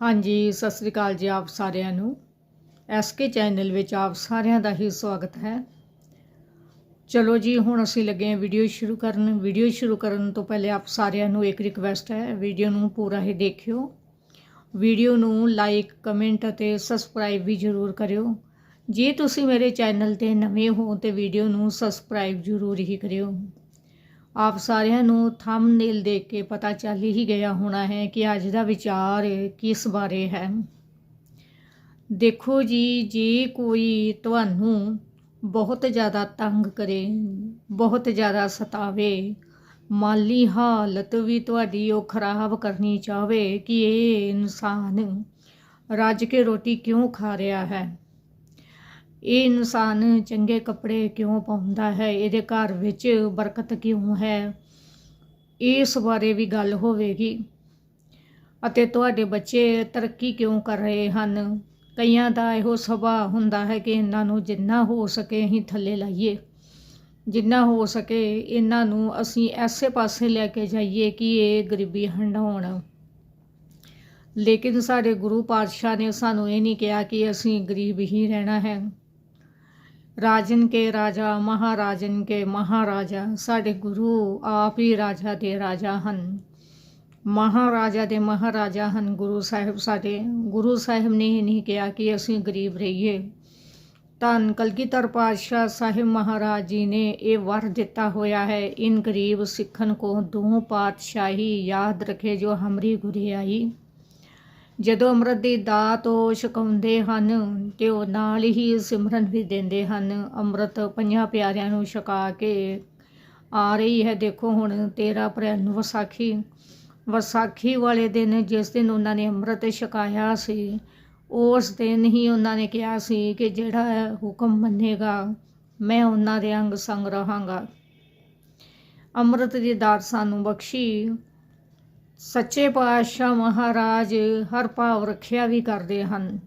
ਹਾਂਜੀ, ਸਤਿ ਸ੍ਰੀ ਅਕਾਲ ਜੀ ਆਪ ਸਾਰਿਆਂ ਨੂੰ। ਐਸਕੇ ਚੈਨਲ ਵਿੱਚ ਆਪ ਸਾਰਿਆਂ ਦਾ ਹੀ ਸਵਾਗਤ ਹੈ। ਚਲੋ ਜੀ, ਹੁਣ ਅਸੀਂ ਲੱਗੇ ਹਾਂ ਵੀਡੀਓ ਸ਼ੁਰੂ ਕਰਨ। ਵੀਡੀਓ ਸ਼ੁਰੂ ਕਰਨ ਤੋਂ ਪਹਿਲੇ ਆਪ ਸਾਰਿਆਂ ਨੂੰ ਇੱਕ ਰਿਕਵੈਸਟ ਹੈ। ਵੀਡੀਓ ਨੂੰ ਪੂਰਾ ਹੀ ਦੇਖਿਓ। ਵੀਡੀਓ ਨੂੰ ਲਾਈਕ ਕਮੈਂਟ ਅਤੇ ਸਬਸਕ੍ਰਾਈਬ ਵੀ ਜ਼ਰੂਰ ਕਰਿਓ। ਜੇ ਤੁਸੀਂ ਮੇਰੇ ਚੈਨਲ ਤੇ ਨਵੇਂ ਹੋ, ਤੇ ਵੀਡੀਓ ਨੂੰ ਸਬਸਕ੍ਰਾਈਬ ਜ਼ਰੂਰ ਹੀ ਕਰਿਓ। ਆਪ ਸਾਰਿਆਂ ਨੂੰ ਥੰਬਨੇਲ ਦੇਖ ਕੇ ਪਤਾ ਚੱਲ ਹੀ ਗਿਆ ਹੋਣਾ ਹੈ ਕਿ ਅੱਜ ਦਾ ਵਿਚਾਰ ਕਿਸ ਬਾਰੇ ਹੈ। ਦੇਖੋ ਜੀ, ਜੇ ਕੋਈ ਤੁਹਾਨੂੰ ਬਹੁਤ ਜ਼ਿਆਦਾ ਤੰਗ ਕਰੇ, ਬਹੁਤ ਜ਼ਿਆਦਾ ਸਤਾਵੇ, ਮਾਲੀ ਹਾਲਤ ਵੀ ਤੁਹਾਡੀ ਉਹ ਖਰਾਬ ਕਰਨੀ ਚਾਹਵੇ ਕਿ ਇਹ ਇਨਸਾਨ ਰੱਜ ਕੇ ਰੋਟੀ ਕਿਉਂ ਖਾ ਰਿਹਾ ਹੈ? ਇਹ ਇਨਸਾਨ ਚੰਗੇ ਕੱਪੜੇ ਕਿਉਂ ਪਾਉਂਦਾ ਹੈ? ਇਹਦੇ ਘਰ ਵਿੱਚ ਬਰਕਤ ਕਿਉਂ ਹੈ? ਇਸ ਬਾਰੇ ਵੀ ਗੱਲ ਹੋਵੇਗੀ। ਅਤੇ ਤੁਹਾਡੇ ਬੱਚੇ ਤਰੱਕੀ ਕਿਉਂ ਕਰ ਰਹੇ ਹਨ? ਕਈਆਂ ਦਾ ਇਹੋ ਸੁਭਾਅ ਹੁੰਦਾ ਹੈ ਕਿ ਇਹਨਾਂ ਨੂੰ ਜਿੰਨਾ ਹੋ ਸਕੇ ਅਸੀਂ ਥੱਲੇ ਲਾਈਏ। ਜਿੰਨਾ ਹੋ ਸਕੇ ਇਹਨਾਂ ਨੂੰ ਅਸੀਂ ਐਸੇ ਪਾਸੇ ਲੈ ਕੇ ਜਾਈਏ ਕਿ ਇਹ ਗਰੀਬੀ ਹੰਡਾਉਣ ਲੇਕਿਨ ਸਾਡੇ ਗੁਰੂ ਪਾਤਸ਼ਾਹ ਨੇ ਸਾਨੂੰ ਇਹ ਨਹੀਂ ਕਿਹਾ ਕਿ ਅਸੀਂ ਗਰੀਬ ਹੀ ਰਹਿਣਾ ਹੈ। ਰਾਜਨ ਕੇ ਰਾਜਾ, ਮਹਾਰਾਜਨ ਕੇ ਮਹਾਰਾਜਾ, ਸਾਡੇ ਗੁਰੂ ਆਪ ਹੀ ਰਾਜਾ ਦੇ ਰਾਜਾ ਹਨ। ਮਹਾਰਾਜਾ ਦੇ ਮਹਾਰਾਜਾ ਹਨ ਗੁਰੂ ਸਾਹਿਬ ਸਾਡੇ। ਗੁਰੂ ਸਾਹਿਬ ਨੇ ਇਹ ਨਹੀਂ ਕਿਹਾ ਕਿ ਅਸੀਂ ਗਰੀਬ ਰਹੀਏ। ਧੰਨ ਕਲਗੀਧਰ ਪਾਤਸ਼ਾਹ ਸਾਹਿਬ ਮਹਾਰਾਜ ਜੀ ਨੇ ਇਹ ਵਰ ਦਿੱਤਾ ਹੋਇਆ ਹੈ, ਇਨ ਗਰੀਬ ਸਿੱਖਨ ਕੋ ਦੋ ਪਾਤਸ਼ਾਹੀ, ਯਾਦ ਰੱਖੇ ਜੋ ਹਮਰੀ ਗੁਰਿਆਈ। ਜਦੋਂ ਅੰਮ੍ਰਿਤ ਦੀ ਦਾਤ ਉਹ ਛਕਾਉਂਦੇ ਹਨ ਤੇ ਉਹ ਨਾਲ ਹੀ ਸਿਮਰਨ ਵੀ ਦਿੰਦੇ ਹਨ। ਅੰਮ੍ਰਿਤ ਪੰਜਾਂ ਪਿਆਰਿਆਂ ਨੂੰ ਛਕਾ ਕੇ ਆ ਰਹੀ ਹੈ। ਦੇਖੋ ਹੁਣ 13 ਅਪ੍ਰੈਲ ਨੂੰ ਵਿਸਾਖੀ। ਵਿਸਾਖੀ ਵਾਲੇ ਦਿਨ ਜਿਸ ਦਿਨ ਉਹਨਾਂ ਨੇ ਅੰਮ੍ਰਿਤ ਛਕਾਇਆ ਸੀ, ਉਸ ਦਿਨ ਹੀ ਉਹਨਾਂ ਨੇ ਕਿਹਾ ਸੀ ਕਿ ਜਿਹੜਾ ਹੁਕਮ ਮੰਨੇਗਾ, ਮੈਂ ਉਹਨਾਂ ਦੇ ਅੰਗ ਸੰਗ ਰਹਾਂਗਾ। ਅੰਮ੍ਰਿਤ ਦੀ ਦਾਤ ਸਾਨੂੰ ਬਖਸ਼ੀ। ਸੱਚੇ ਪਾਤਸ਼ਾਹ ਮਹਾਰਾਜ ਹਰ ਭਾਵ ਰੱਖਿਆ ਵੀ ਕਰਦੇ ਹਨ।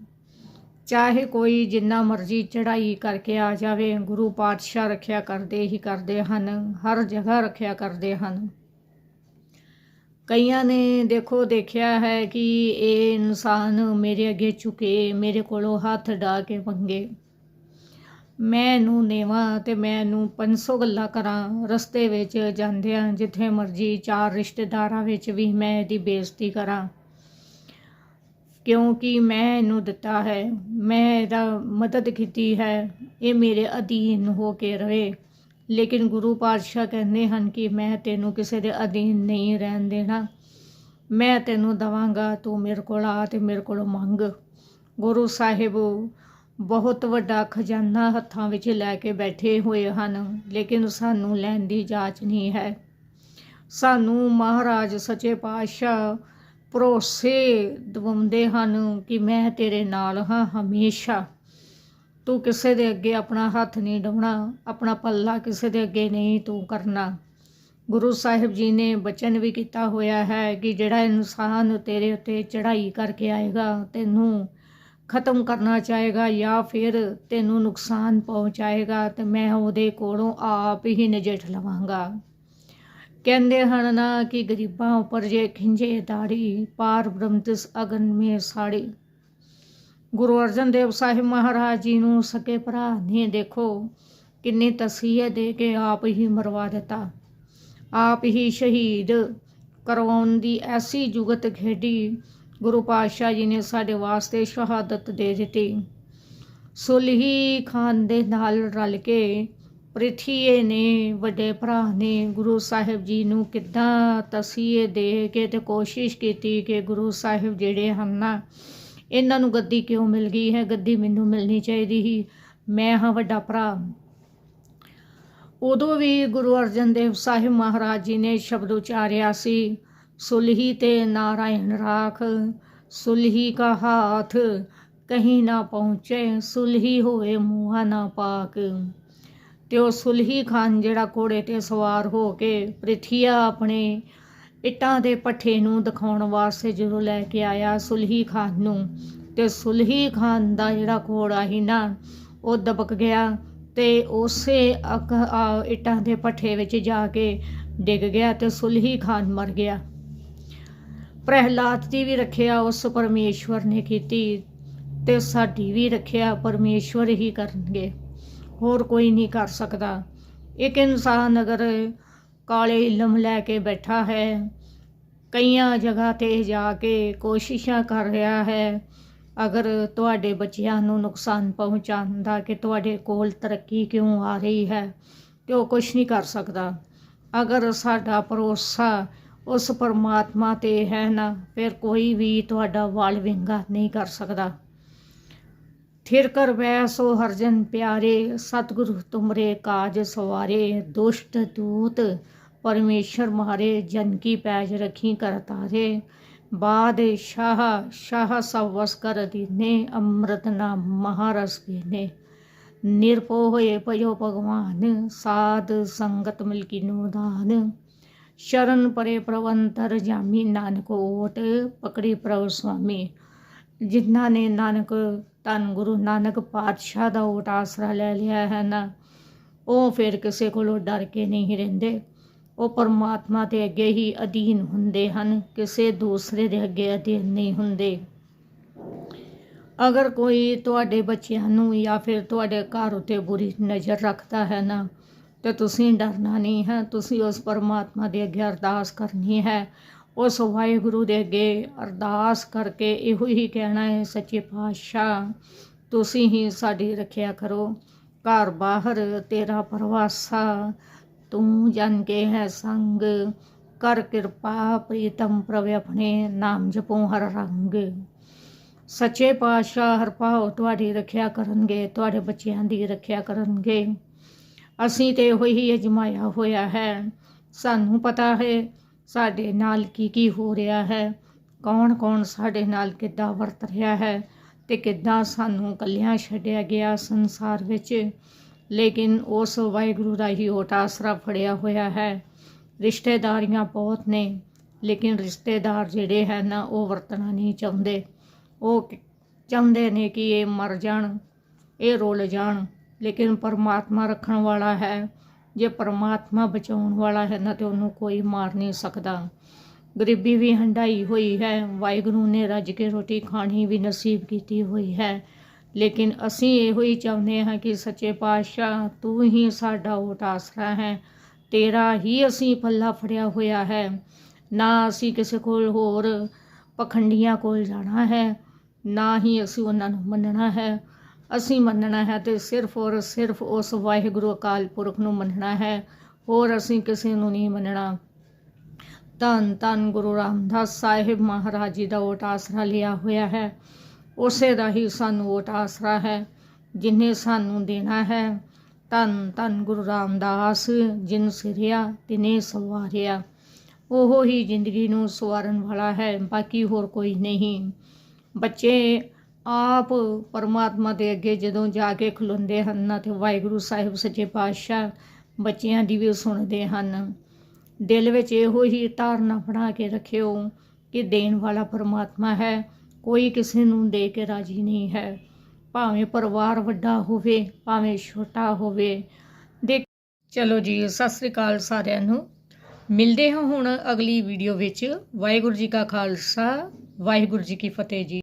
ਚਾਹੇ ਕੋਈ ਜਿੰਨਾ ਮਰਜ਼ੀ ਚੜ੍ਹਾਈ ਕਰਕੇ ਆ ਜਾਵੇ, ਗੁਰੂ ਪਾਤਸ਼ਾਹ ਰੱਖਿਆ ਕਰਦੇ ਹੀ ਕਰਦੇ ਹਨ, ਹਰ ਜਗ੍ਹਾ ਰੱਖਿਆ ਕਰਦੇ ਹਨ। ਕਈਆਂ ਨੇ ਦੇਖੋ ਦੇਖਿਆ ਹੈ ਕਿ ਇਹ ਇਨਸਾਨ ਮੇਰੇ ਅੱਗੇ ਝੁਕੇ, ਮੇਰੇ ਕੋਲੋਂ ਹੱਥ ਡਾ ਕੇ ਮੰਗੇ। ਮੈਂ ਇਹਨੂੰ ਨੇਵਾਂ ਤੇ ਮੈਂ ਇਹਨੂੰ 500 ਗੱਲਾਂ ਕਰਾਂ। ਰਸਤੇ ਵਿੱਚ ਜਾਂਦਿਆਂ ਜਿੱਥੇ ਮਰਜ਼ੀ ਚਾਰ ਰਿਸ਼ਤੇਦਾਰਾਂ ਵਿੱਚ ਵੀ ਮੈਂ ਇਹਦੀ ਬੇਇੱਜ਼ਤੀ ਕਰਾਂ। ਕਿਉਂਕਿ ਮੈਂ ਇਹਨੂੰ ਦਿੱਤਾ ਹੈ। ਮੈਂ ਇਹਦਾ ਮਦਦ ਕੀਤੀ ਹੈ। ਇਹ ਮੇਰੇ ਅਧੀਨ ਹੋ ਕੇ ਰਹੇ। ਲੇਕਿਨ ਗੁਰੂ ਪਾਤਸ਼ਾਹ ਕਹਿੰਦੇ ਹਨ ਕਿ ਮੈਂ ਤੈਨੂੰ ਕਿਸੇ ਦੇ ਅਧੀਨ ਨਹੀਂ ਰਹਿਣ ਦੇਣਾ। ਮੈਂ ਤੈਨੂੰ ਦਵਾਂਗਾ, ਤੂੰ ਮੇਰੇ ਕੋਲ ਆ ਤੇ ਮੇਰੇ ਕੋਲੋਂ ਮੰਗ। ਗੁਰੂ ਸਾਹਿਬ ਬਹੁਤ ਵੱਡਾ ਖਜ਼ਾਨਾ ਹੱਥਾਂ ਵਿੱਚ ਲੈ ਕੇ ਬੈਠੇ ਹੋਏ ਹਨ, ਲੇਕਿਨ ਸਾਨੂੰ ਲੈਣ ਦੀ ਜਾਚ ਨਹੀਂ ਹੈ। ਸਾਨੂੰ ਮਹਾਰਾਜ ਸੱਚੇ ਪਾਤਸ਼ਾਹ ਭਰੋਸੇ ਦਵਾਉਂਦੇ ਹਨ ਕਿ ਮੈਂ ਤੇਰੇ ਨਾਲ ਹਾਂ ਹਮੇਸ਼ਾ। ਤੂੰ ਕਿਸੇ ਦੇ ਅੱਗੇ ਆਪਣਾ ਹੱਥ ਨਹੀਂ ਡਾਉਣਾ, ਆਪਣਾ ਪੱਲਾ ਕਿਸੇ ਦੇ ਅੱਗੇ ਨਹੀਂ ਤੂੰ ਕਰਨਾ। ਗੁਰੂ ਸਾਹਿਬ ਜੀ ਨੇ ਬਚਨ ਵੀ ਕੀਤਾ ਹੋਇਆ ਹੈ ਕਿ ਜਿਹੜਾ ਇਨਸਾਨ ਤੇਰੇ ਉੱਤੇ ਚੜ੍ਹਾਈ ਕਰਕੇ ਆਏਗਾ, ਤੈਨੂੰ ਖਤਮ ਕਰਨਾ ਚਾਹੇਗਾ ਜਾਂ ਫਿਰ ਤੈਨੂੰ ਨੁਕਸਾਨ ਪਹੁੰਚਾਏਗਾ ਤੇ ਮੈਂ ਉਹਦੇ ਕੋਲੋਂ ਆਪ ਹੀ ਨਜਿੱਠ ਲਵਾਂਗਾ। ਕਹਿੰਦੇ ਹਨ ਨਾ ਕਿ ਗਰੀਬਾਂ ਉੱਪਰ ਜੇ ਖਿੰਜੇ ਦਾੜੀ ਪਾਰ ਬ੍ਰਹਮ ਤਿਸ ਅਗਨ ਮੇ ਸਾੜੀ। ਗੁਰੂ ਅਰਜਨ ਦੇਵ ਸਾਹਿਬ ਮਹਾਰਾਜ ਜੀ ਨੂੰ ਸਕੇ ਭਰਾ, ਨੇ ਦੇਖੋ ਕਿੰਨੀ ਤਸੀਹੇ ਦੇ ਕੇ ਆਪ ਹੀ ਮਰਵਾ ਦਿੱਤਾ। ਆਪ ਹੀ ਸ਼ਹੀਦ ਕਰਵਾਉਣ ਦੀ ਐਸੀ ਜੁਗਤ ਖੇਡੀ ਗੁਰੂ ਪਾਤਸ਼ਾਹ ਜੀ ਨੇ ਸਾਡੇ ਵਾਸਤੇ ਸ਼ਹਾਦਤ ਦੇ ਦਿੱਤੀ। ਸੁਲਹੀ ਖਾਨ ਦੇ ਨਾਲ ਰਲ ਕੇ ਪ੍ਰਿਥੀਏ ਨੇ, ਵੱਡੇ ਭਰਾ ਨੇ ਗੁਰੂ ਸਾਹਿਬ ਜੀ ਨੂੰ ਕਿੱਦਾਂ ਤਸੀਹੇ ਦੇ ਕੇ ਤੇ ਕੋਸ਼ਿਸ਼ ਕੀਤੀ ਕਿ ਗੁਰੂ ਸਾਹਿਬ ਜਿਹੜੇ ਹਨ ਨਾ, ਇਹਨਾਂ ਨੂੰ ਗੱਦੀ ਕਿਉਂ ਮਿਲ ਗਈ ਹੈ? ਗੱਦੀ ਮੈਨੂੰ ਮਿਲਣੀ ਚਾਹੀਦੀ ਸੀ। ਮੈਂ ਹਾਂ ਵੱਡਾ ਭਰਾ। ਉਦੋਂ ਵੀ ਗੁਰੂ ਅਰਜਨ ਦੇਵ ਸਾਹਿਬ ਮਹਾਰਾਜ ਜੀ ਨੇ ਸ਼ਬਦ ਉਚਾਰਿਆ ਸੀ ਸੁਲਹੀ ਤੇ ਨਾਰਾਇਣ ਰਾਖ ਸੁਲਹੀ ਕਾ ਹਾਥ ਕਹੀਂ ਨਾ ਪਹੁੰਚੇ ਸੁਲਹੀ ਹੋਵੇ ਮੂਹਾ ਨਾ ਪਾਕ। ਤੇ ਉਹ ਸੁਲਹੀ ਖਾਨ ਜਿਹੜਾ ਘੋੜੇ ਤੇ ਸਵਾਰ ਹੋ ਕੇ ਪ੍ਰਿਥੀਆ ਆਪਣੇ ਇੱਟਾਂ ਦੇ ਪੱਠੇ ਨੂੰ ਦਿਖਾਉਣ ਵਾਸਤੇ ਜਦੋਂ ਲੈ ਕੇ ਆਇਆ ਸੁਲਹੀ ਖਾਨ ਨੂੰ ਤੇ ਸੁਲਹੀ ਖਾਨ ਦਾ ਜਿਹੜਾ ਘੋੜਾ ਸੀ ਨਾ ਉਹ ਦਬਕ ਗਿਆ ਤੇ ਉਸੇ ਅਕ ਆ, ਇੱਟਾਂ ਦੇ ਪੱਠੇ ਵਿੱਚ ਜਾ ਕੇ ਡਿੱਗ ਗਿਆ ਤੇ ਸੁਲਹੀ ਖਾਨ ਮਰ ਗਿਆ। ਪ੍ਰਹਿਲਾਦ ਦੀ ਵੀ ਰੱਖਿਆ, ਉਸ ਪਰਮੇਸ਼ਵਰ ਨੇ ਕੀਤੀ ਤੇ ਸਾਡੀ ਵੀ ਰੱਖਿਆ, ਪਰਮੇਸ਼ਵਰ ਹੀ ਕਰਨਗੇ। ਹੋਰ ਕੋਈ ਨਹੀਂ ਕਰ ਸਕਦਾ। ਇੱਕ ਇਨਸਾਨ ਅਗਰ ਕਾਲੇ ਇਲਮ ਲੈ ਕੇ ਬੈਠਾ ਹੈ, ਕਈਆਂ ਜਗ੍ਹਾ ਤੇ ਜਾ ਕੇ ਕੋਸ਼ਿਸ਼ਾਂ ਕਰ ਰਿਹਾ ਹੈ, ਅਗਰ ਤੁਹਾਡੇ ਬੱਚਿਆਂ ਨੂੰ ਨੁਕਸਾਨ ਪਹੁੰਚਾਉਣ ਦਾ ਕਿ ਤੁਹਾਡੇ ਕੋਲ ਤਰੱਕੀ ਕਿਉਂ ਆ ਰਹੀ ਹੈ, ਤੇ ਉਹ ਕੁਝ ਨਹੀਂ ਕਰ ਸਕਦਾ। ਅਗਰ ਸਾਡਾ ਭਰੋਸਾ ਉਸ ਪਰਮਾਤਮਾ ਤੇ ਹੈ ਨਾ, ਫਿਰ ਕੋਈ ਵੀ ਤੁਹਾਡਾ ਵਾਲ ਵਿੰਗਾ ਨਹੀਂ ਕਰ ਸਕਦਾ। ਥਿਰ ਕਰ ਵੈਸੋ ਹਰਜਨ ਪਿਆਰੇ, ਸਤਿਗੁਰੂ ਤੁਮਰੇ ਕਾਜ ਸਵਾਰੇ, ਦੁਸ਼ਟ ਦੂਤ ਪਰਮੇਸ਼ਰ ਮਾਰੇ, ਜਨ ਕੀ ਪੈਜ ਰਖੀ ਕਰ ਤਾਰੇ। ਬਾਦਸ਼ਾਹ ਸ਼ਾਹ ਸਭ ਵਸ ਕਰ ਦੀਨੇ, ਅੰਮ੍ਰਿਤ ਨਾਮ ਮਹਾਰਸ ਪੀਨੇ। ਨਿਰਭਉ ਹੋਏ ਭਜੋ ਭਗਵਾਨ, ਸਾਧ ਸੰਗਤ ਮਿਲਕੀ ਨੂਦਾਨ ਸ਼ਰਨ ਪਰੇ ਪ੍ਰਵੰਤਰ ਜਾਮੀ ਨਾਨਕ ਓਟ, ਪਕੜੀ ਪ੍ਰਭ ਸੁਆਮੀ। ਜਿਨ੍ਹਾਂ ਨੇ ਨਾਨਕ, ਧੰਨ ਗੁਰੂ ਨਾਨਕ ਪਾਤਸ਼ਾਹ ਦਾ ਓਟ ਆਸਰਾ ਲੈ ਲਿਆ ਹੈ ਨਾ ਉਹ ਫਿਰ ਕਿਸੇ ਕੋਲੋਂ ਡਰ ਕੇ ਨਹੀਂ ਰਹਿੰਦੇ। ਉਹ ਪਰਮਾਤਮਾ ਦੇ ਅੱਗੇ ਹੀ ਅਧੀਨ ਹੁੰਦੇ ਹਨ, ਕਿਸੇ ਦੂਸਰੇ ਦੇ ਅੱਗੇ ਅਧੀਨ ਨਹੀਂ ਹੁੰਦੇ। ਅਗਰ ਕੋਈ ਤੁਹਾਡੇ ਬੱਚਿਆਂ ਨੂੰ ਜਾਂ ਫਿਰ ਤੁਹਾਡੇ ਘਰ ਉਤੇ ਬੁਰੀ ਨਜ਼ਰ ਰੱਖਦਾ ਹੈ ਨਾ ਤੇ ਤੁਸੀਂ ਡਰਨਾ ਨਹੀਂ ਹੈ, ਤੁਸੀਂ ਉਸ ਪਰਮਾਤਮਾ ਦੇ ਅੱਗੇ ਅਰਦਾਸ ਕਰਨੀ ਹੈ। ਉਸ ਵਾਹਿਗੁਰੂ ਦੇ ਅੱਗੇ ਅਰਦਾਸ ਕਰਕੇ ਇਹੋ ਹੀ ਕਹਿਣਾ ਹੈ, ਸੱਚੇ ਪਾਤਸ਼ਾਹ, ਤੁਸੀਂ ਹੀ ਸਾਡੀ ਰੱਖਿਆ ਕਰੋ। ਘਰ ਬਾਹਰ ਤੇਰਾ ਪਰਵਾਸਾ, ਤੂੰ ਜਨ ਕੇ ਹੈ ਸੰਗ। ਕਰ ਕਿਰਪਾ ਪ੍ਰੀਤਮ ਪ੍ਰਵੇ ਆਪਣੇ ਨਾਮ ਜਪੋ ਹਰ ਰੰਗ। ਸੱਚੇ ਪਾਤਸ਼ਾਹ, ਹਰ ਭਾਉ ਤੁਹਾਡੀ ਰੱਖਿਆ ਕਰਨਗੇ, ਤੁਹਾਡੇ ਬੱਚਿਆਂ ਦੀ ਰੱਖਿਆ ਕਰਨਗੇ। ਅਸੀਂ ਤੇ ਇਹੋ ਹੀ ਅਜਮਾਇਆ ਹੋਇਆ ਹੈ। ਸਾਨੂੰ ਪਤਾ ਹੈ, ਸਾਡੇ ਨਾਲ ਕੀ ਕੀ ਹੋ ਰਿਹਾ ਹੈ। ਕੌਣ ਕੌਣ ਸਾਡੇ ਨਾਲ ਕਿੱਦਾਂ ਵਰਤ ਰਿਹਾ ਹੈ ਤੇ ਕਿੱਦਾਂ ਸਾਨੂੰ ਕੱਲਿਆਂ ਛੱਡਿਆ ਗਿਆ ਸੰਸਾਰ ਵਿੱਚ। ਲੇਕਿਨ ਉਸ ਵਾਹਿਗੁਰੂ ਦਾ ਹੀ ਓਟ ਆਸਰਾ ਫੜਿਆ ਹੋਇਆ ਹੈ। ਰਿਸ਼ਤੇਦਾਰੀਆਂ ਬਹੁਤ ਨੇ, ਲੇਕਿਨ ਰਿਸ਼ਤੇਦਾਰ ਜਿਹੜੇ ਹੈ ਨਾ, ਉਹ ਵਰਤਣਾ ਨਹੀਂ ਚਾਹੁੰਦੇ। ਉਹ ਚਾਹੁੰਦੇ ਨੇ ਕਿ ਇਹ ਮਰ ਜਾਣ, ਇਹ ਰੁੱਲ ਜਾਣ। ਲੇਕਿਨ ਪਰਮਾਤਮਾ ਰੱਖਣ ਵਾਲਾ ਹੈ। ਜੇ ਪਰਮਾਤਮਾ ਬਚਾਉਣ ਵਾਲਾ ਹੈ ਨਾ ਤੇ ਉਹਨੂੰ ਕੋਈ ਮਾਰ ਨਹੀਂ ਸਕਦਾ। ਗਰੀਬੀ ਵੀ ਹੰਡਾਈ ਹੋਈ ਹੈ। ਵਾਹਿਗੁਰੂ ਨੇ ਰੱਜ ਕੇ ਰੋਟੀ ਖਾਣੀ ਵੀ ਨਸੀਬ ਕੀਤੀ ਹੋਈ ਹੈ। ਲੇਕਿਨ ਅਸੀਂ ਇਹੋ ਹੀ ਚਾਹੁੰਦੇ ਹਾਂ ਕਿ ਸੱਚੇ ਪਾਤਸ਼ਾਹ, ਤੂੰ ਹੀ ਸਾਡਾ ਓਟ ਆਸਰਾ ਹੈ। ਤੇਰਾ ਹੀ ਅਸੀਂ ਪੱਲਾ ਫੜਿਆ ਹੋਇਆ ਹੈ। ਨਾ ਅਸੀਂ ਕਿਸੇ ਕੋਲ ਹੋਰ ਪਖੰਡੀਆਂ ਕੋਲ ਜਾਣਾ ਹੈ, ਨਾ ਹੀ ਅਸੀਂ ਉਹਨਾਂ ਨੂੰ ਮੰਨਣਾ ਹੈ। ਅਸੀਂ ਮੰਨਣਾ ਹੈ ਤੇ ਸਿਰਫ ਔਰ ਸਿਰਫ ਉਸ ਵਾਹਿਗੁਰੂ ਅਕਾਲ ਪੁਰਖ ਨੂੰ ਮੰਨਣਾ ਹੈ, ਹੋਰ ਅਸੀਂ ਕਿਸੇ ਨੂੰ ਨਹੀਂ ਮੰਨਣਾ। ਧੰਨ ਧੰਨ ਗੁਰੂ ਰਾਮਦਾਸ ਸਾਹਿਬ ਮਹਾਰਾਜ ਜੀ ਦਾ ਓਟ ਆਸਰਾ ਲਿਆ ਹੋਇਆ ਹੈ। ਉਸੇ ਦਾ ਹੀ ਸਾਨੂੰ ਓਟ ਆਸਰਾ ਹੈ, ਜਿਨੇ ਸਾਨੂੰ ਦੇਣਾ ਹੈ। ਧੰਨ ਧੰਨ ਗੁਰੂ ਰਾਮਦਾਸ, ਜਿਨ ਸਿਰਿਆ ਤਿਨੇ ਸਵਾਰਿਆ। ਉਹ ਹੀ ਜ਼ਿੰਦਗੀ ਨੂੰ ਸਵਾਰਨ ਵਾਲਾ ਹੈ, ਬਾਕੀ ਹੋਰ ਕੋਈ ਨਹੀਂ। ਬੱਚੇ ਆਪ ਪਰਮਾਤਮਾ ਦੇ ਅੱਗੇ ਜਦੋਂ ਜਾ ਕੇ ਖਲੋਂਦੇ ਹਨ ਨਾ ਤੇ ਵਾਹਿਗੁਰੂ ਸਾਹਿਬ ਸੱਚੇ ਪਾਤਸ਼ਾਹ ਬੱਚਿਆਂ ਦੀ ਵੀ ਸੁਣਦੇ ਹਨ। ਦਿਲ ਵਿੱਚ ਇਹੋ ਹੀ ਧਾਰਨਾ ਬਣਾ ਕੇ ਰੱਖਿਓ ਕਿ ਦੇਣ ਵਾਲਾ ਪਰਮਾਤਮਾ ਹੈ, ਕੋਈ ਕਿਸੇ ਨੂੰ ਦੇ ਕੇ ਰਾਜੀ ਨਹੀਂ ਹੈ। ਭਾਵੇਂ ਪਰਿਵਾਰ ਵੱਡਾ ਹੋਵੇ, ਭਾਵੇਂ ਛੋਟਾ ਹੋਵੇ। ਦੇ ਚਲੋ ਜੀ, ਸਤਿ ਸ੍ਰੀ ਅਕਾਲ ਸਾਰਿਆਂ ਨੂੰ। ਮਿਲਦੇ ਹਾਂ ਹੁਣ ਅਗਲੀ ਵੀਡੀਓ ਵਿੱਚ। ਵਾਹਿਗੁਰੂ ਜੀ ਕਾ ਖਾਲਸਾ, ਵਾਹਿਗੁਰੂ ਜੀ ਕੀ ਫਤਿਹ ਜੀ।